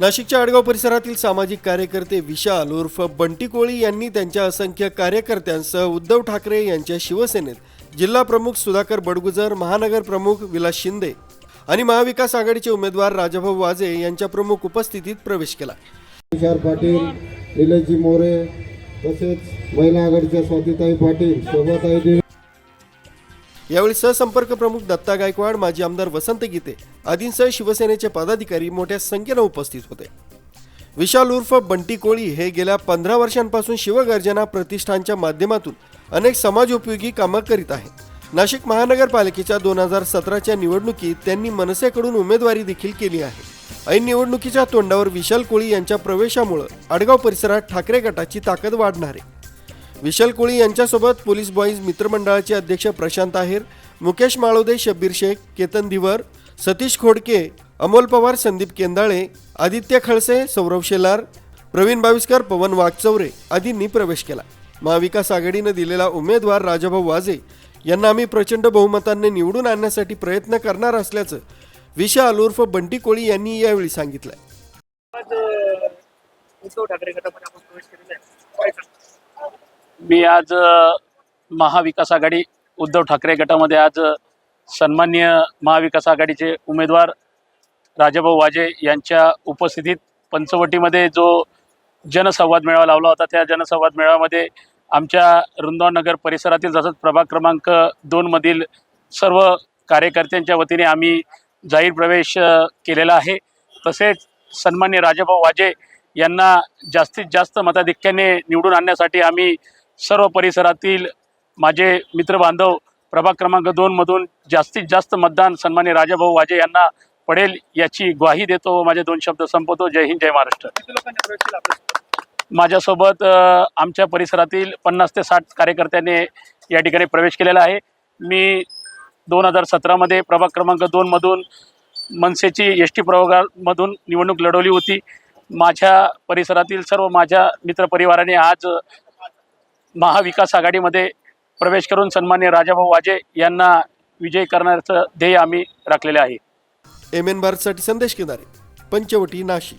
नाशिकच्या आडगाव परिसरातील सामाजिक कार्यकर्ते विशाल उर्फ बंटी कोळी यांनी त्यांच्या असंख्य कार्यकर्त्यांसह उद्धव ठाकरे यांच्या शिवसेनेत जिल्हा प्रमुख सुधाकर बडगुजर महानगर प्रमुख विलास शिंदे आणि महाविकास आघाडीचे उमेदवार राजाभाऊ वाजे यांच्या प्रमुख उपस्थितीत प्रवेश केला. तुषार पाटील निलजी मोरे तसेच महिला आघाडीच्या स्वातीताई पाटील शोभाताई यावेळी सहसंपर्क प्रमुख दत्ता गायकवाड माजी आमदार वसंत गीते आदींसह शिवसेनेचे पदाधिकारी मोठ्या संख्येनं उपस्थित होते. विशाल उर्फ बंटी कोळी हे गेल्या पंधरा वर्षांपासून शिवगर्जना प्रतिष्ठानच्या माध्यमातून अनेक समाजोपयोगी कामं करीत आहे नाशिक महानगरपालिकेच्या दोन हजार सतराच्या निवडणुकीत त्यांनी मनसेकडून उमेदवारी देखील केली आहे. ऐन निवडणुकीच्या तोंडावर विशाल कोळी यांच्या प्रवेशामुळं आडगाव परिसरात ठाकरे गटाची ताकद वाढणार आहे. विशाल कोळी यांच्यासोबत पोलीस बॉईज मित्रमंडळाचे अध्यक्ष प्रशांत आहेर मुकेश माळोदे शब्बीर शेख केतन दिवर सतीश खोडके अमोल पवार संदीप केंदाळे आदित्य खळसे सौरव शेलार प्रवीण बाविस्कर पवन वाघचौरे आदींनी प्रवेश केला. महाविकास आघाडीनं दिलेला उमेदवार राजाभाऊ वाजे यांना आम्ही प्रचंड बहुमतांनी निवडून आणण्यासाठी प्रयत्न करणार असल्याचं विशाल उर्फ बंटी कोळी यांनी यावेळी सांगितलं मी आज महाविकास आघाडी उद्धव ठाकरे गटामध्ये आज सन्मान्य महाविकास आघाडीचे उमेदवार राजाभाऊ वाजे यांच्या उपस्थितीत पंचवटीमध्ये जो जनसंवाद मेळावा लावला होता त्या जनसंवाद मेळाव्यामध्ये आमच्या वृंदावनगर परिसरातील तसंच प्रभाग क्रमांक दोनमधील सर्व कार्यकर्त्यांच्या वतीने आम्ही जाहीर प्रवेश केलेला आहे. तसेच सन्मान्य राजाभाऊ वाजे यांना जास्तीत जास्त मताधिक्याने निवडून आणण्यासाठी आम्ही सर्व परिसरातील माझे मित्रबांधव प्रभाग क्रमांक दोनमधून जास्तीत जास्त मतदान सन्मान्य राजाभाऊ वाजे यांना पडेल याची ग्वाही देतो व माझे दोन शब्द संपवतो. जय हिंद जय महाराष्ट्र? माझ्यासोबत आमच्या परिसरातील पन्नास ते साठ कार्यकर्त्यांनी या ठिकाणी प्रवेश केलेला आहे. मी दोन हजार सतरामध्ये प्रभाग क्रमांक दोनमधून मनसेची एस टी प्रभागामधून निवडणूक लढवली होती. माझ्या परिसरातील सर्व माझ्या मित्रपरिवाराने आज महाविकास आघाडीमध्ये प्रवेश करून सन्मान्य राजाभाऊ वाजे यांना विजयी करण्याचं ध्येय आम्ही राखलेले आहे. एम एन भारतसाठी संदेश केदारे पंचवटी नाशिक.